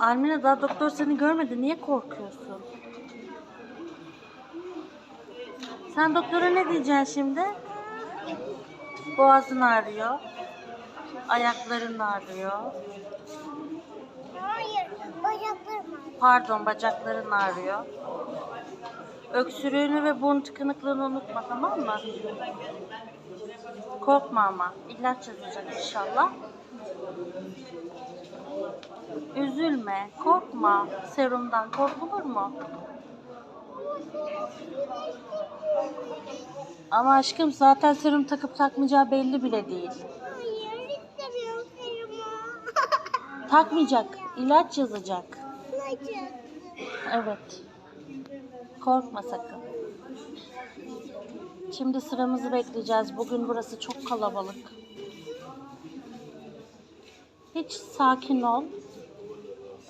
Almina daha doktor seni görmedi. Niye korkuyorsun? Sen doktora ne diyeceksin şimdi? Boğazın ağrıyor. Ayakların ağrıyor. Hayır, bacaklarım ağrıyor. Pardon bacakların ağrıyor. Öksürüğünü ve burun tıkanıklığını unutma tamam mı? Korkma ama. İlaç yazacak inşallah. Üzülme, korkma. Serumdan korkulur mu? Ama aşkım zaten serum takıp takmayacağı belli bile değil. Takmayacak, ilaç yazacak. Evet. Korkma sakın. Şimdi sıramızı bekleyeceğiz. Bugün burası çok kalabalık. Hiç sakin ol.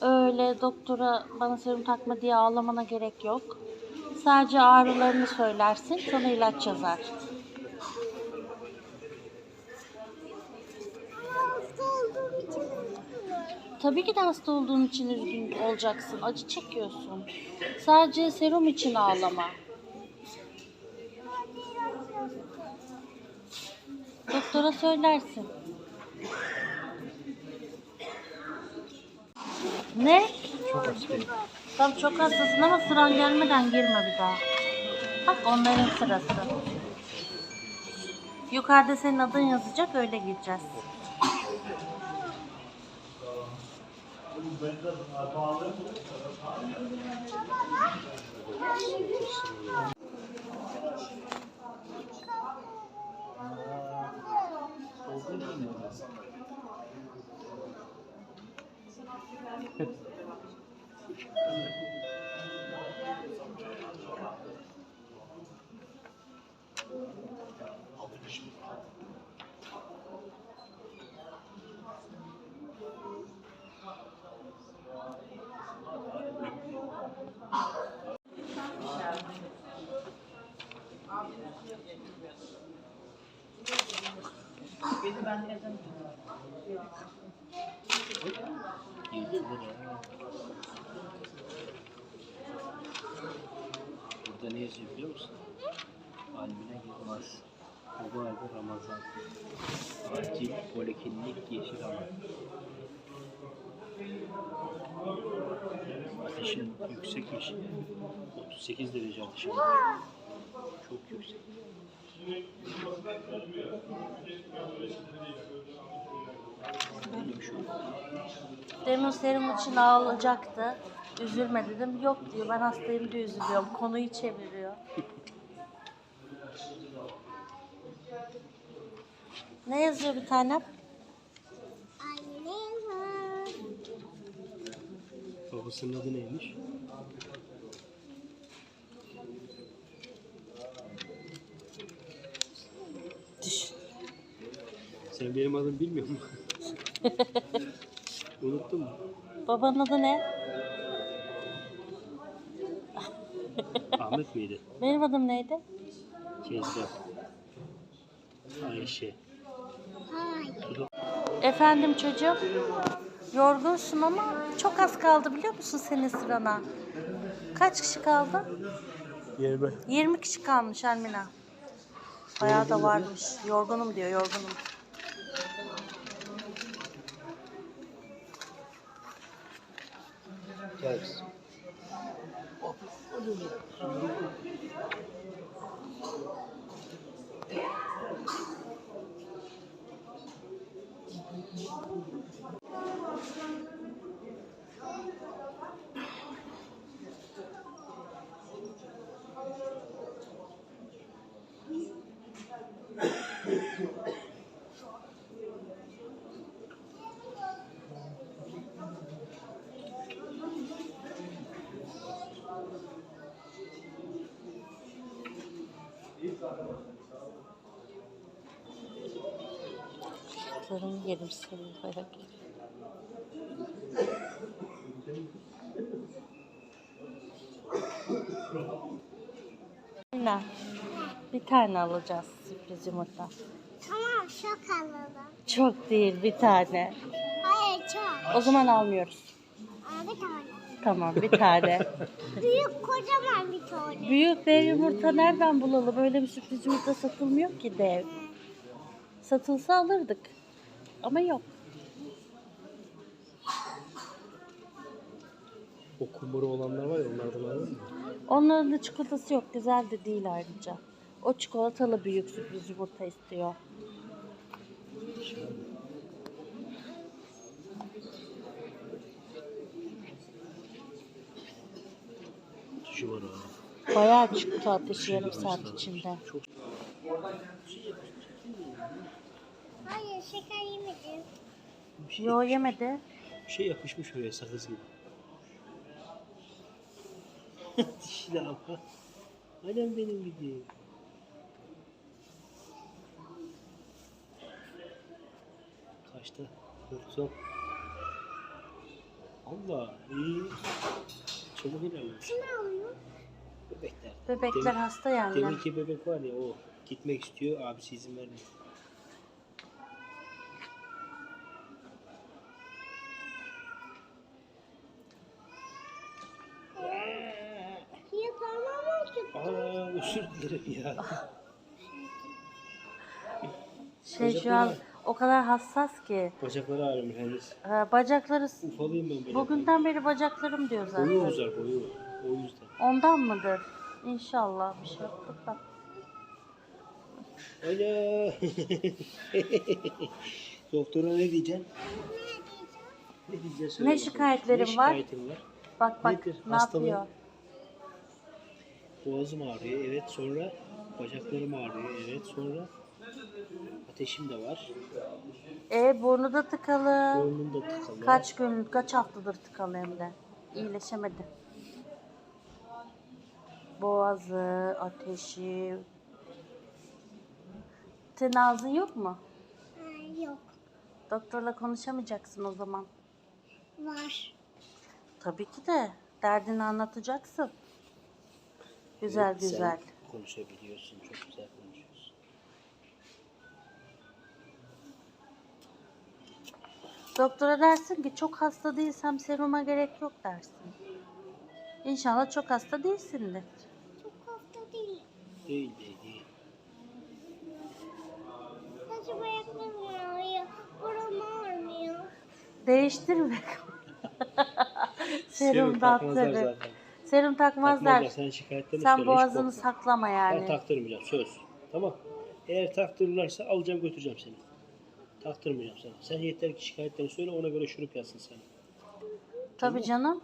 Öyle doktora bana serum takma diye ağlamana gerek yok. Sadece ağrılarını söylersin, sana ilaç yazar. Tabii ki de hasta olduğun için üzgün olacaksın. Acı çekiyorsun. Sadece serum için ağlama. Doktora söylersin. Ne? Çok hastayım. Tam çok hastasın ama sıran gelmeden girme bir daha. Bak onların sırası. Yukarıda senin adın yazacak öyle gireceğiz. Burada ne yazıyor biliyor musun? Almine Yılmaz. Bu arada Ramazan. Acil poliklinik yeşil alan. Ateşin yüksekmiş. 38 derece ateşin. Çok yüksek. Böyle bir şey yok. Demin serum için ağlayacaktı. Üzülme dedim. Yok diyor ben hastayım diye üzülüyorum. Konuyu çeviriyor. Ne yazıyor bir var. Babasının adı neymiş? Sen benim adımı bilmiyor musun? Unuttun mu? Babanın adı ne? Ahmet miydi? Benim adım neydi? Kezban. Ayşe. Hayır. Efendim çocuğum. Yorgunsun ama çok az kaldı biliyor musun senin sırana? Kaç kişi kaldı? Yerbe. 20 kişi kalmış Almina. Bayağı da varmış. Yorgunum diyor, yorgunum. Gel senin ayak yerim. Almina, bir tane alacağız sürpriz yumurta. Tamam, çok alalım. Çok değil bir tane. Hayır, çok. O zaman almıyoruz. Aa, bir tane. Tamam bir tane. Büyük kocaman bir tane. Büyük dev yumurta nereden bulalım? Öyle bir sürpriz yumurta satılmıyor ki dev. Satılsa alırdık. Ama yok. O kumuru olanlar var ya onlardan alır mı? Onların da çikolatası yok. Güzel de değil ayrıca. O çikolatalı büyük sürpriz yumurta istiyor. Şu var abi. Bayağı çıktı ateşi yarım saat içinde. Çok Hayır şeker yemedim. bir şey, Yo yemedi. bir şey yapışmış oraya sakız gibi. Dişli ama. Annem benim gibi. Kaçta? Dört. Allah iyi. Çabuk ilerliyor. Kim alıyor? Bebekler. Bebekler Demin- hasta yani. Deminki bebek var ya o gitmek istiyor abisi izin vermiyor. Ya tamam ki. Aa özür dilerim ya. Şey şu an o kadar hassas ki. Bacakları ağrıyor henüz. Ha, Bacakları Ufalıyım ben bacaklarım. bugünden beri bacaklarım diyor Boyu zaten. uzar boyu. O yüzden. Ondan mıdır? İnşallah bir şey yoktur da. Alo. Doktora ne diyeceksin? Ne söyle Ne ne var? var? Bak bak Nedir? ne Hastalığın? yapıyor? Boğazım ağrıyor. Evet sonra bacaklarım ağrıyor. Evet sonra ateşim de var. E burnu da tıkalı. Burnum da tıkalı. Kaç gün, kaç haftadır tıkalı hem de. İyileşemedi. Boğazı, ateşi. Senin ağzın yok mu? Ha, yok. Doktorla konuşamayacaksın o zaman. Var. Tabii ki de. Derdini anlatacaksın. Güzel Evet, sen güzel. konuşabiliyorsun. Çok güzel konuşuyorsun. Doktora dersin ki çok hasta değilsem seruma gerek yok dersin. İnşallah çok hasta değilsindir. Çok hafta değil. Değil değil değil. Sadece ayaklarım ağrıyor. Buram ağrımıyor. Değiştirme. Serum da takmazlar zaten. Serum takmazlar. Takmazlar. Sen şikayetlerini Sen boğazını saklama Ben yani. taktırmayacağım söz. Tamam. Eğer taktırırlarsa alacağım götüreceğim seni. Taktırmayacağım sana. Sen yeter ki şikayetlerini söyle ona göre şurup yazsın sana. Tabii canım.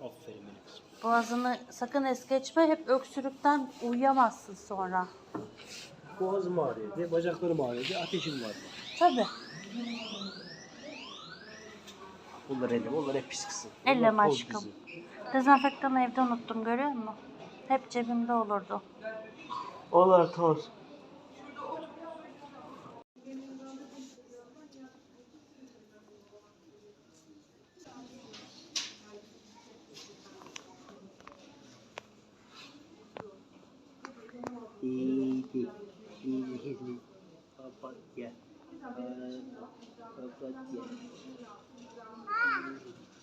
Aferin benim kızım. Boğazını sakın es geçme. Hep öksürükten uyuyamazsın sonra. Boğazım ağrıyor diye, bacaklarım ağrıyor diye, ateşim var diye. Tabii. Bunlar elleme, onlar hep pis kızım. Toz aşkım. bizim. Dezenfektanı evde unuttum görüyor musun? Hep cebimde olurdu. Onlar toz. İyi, iyi, papatya, papatya.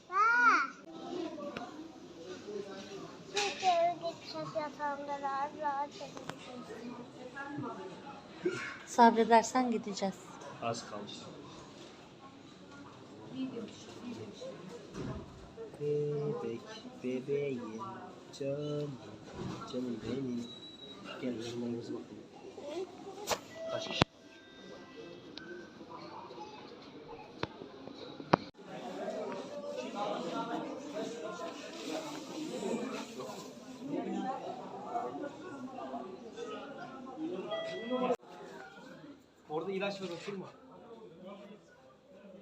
Ha. Şimdi eve gideceğiz yatağımda rahat rahat yatacağız. Sabredersen gideceğiz. Az kaldı. Bebek, bebeğim, canım, canım benim. Gel yorumlarımıza bakalım. Orada ilaç var oturma.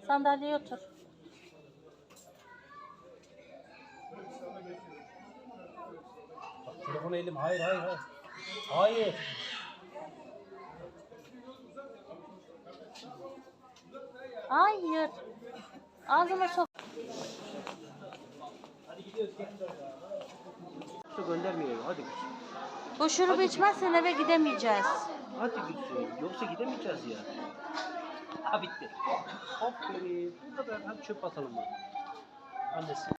Sandalyeye otur. Bak telefonu elim. Hayır hayır hayır. Hayır. Hayır. Ağzıma sok. Hadi gidiyoruz gel. Göndermiyor hadi. Bu şurubu içmezsen eve gidemeyeceğiz. Hadi gitsin. Yoksa gidemeyeceğiz ya. Ha bitti. Aferin. Bu kadar. Hadi çöp atalım bak. Annesi.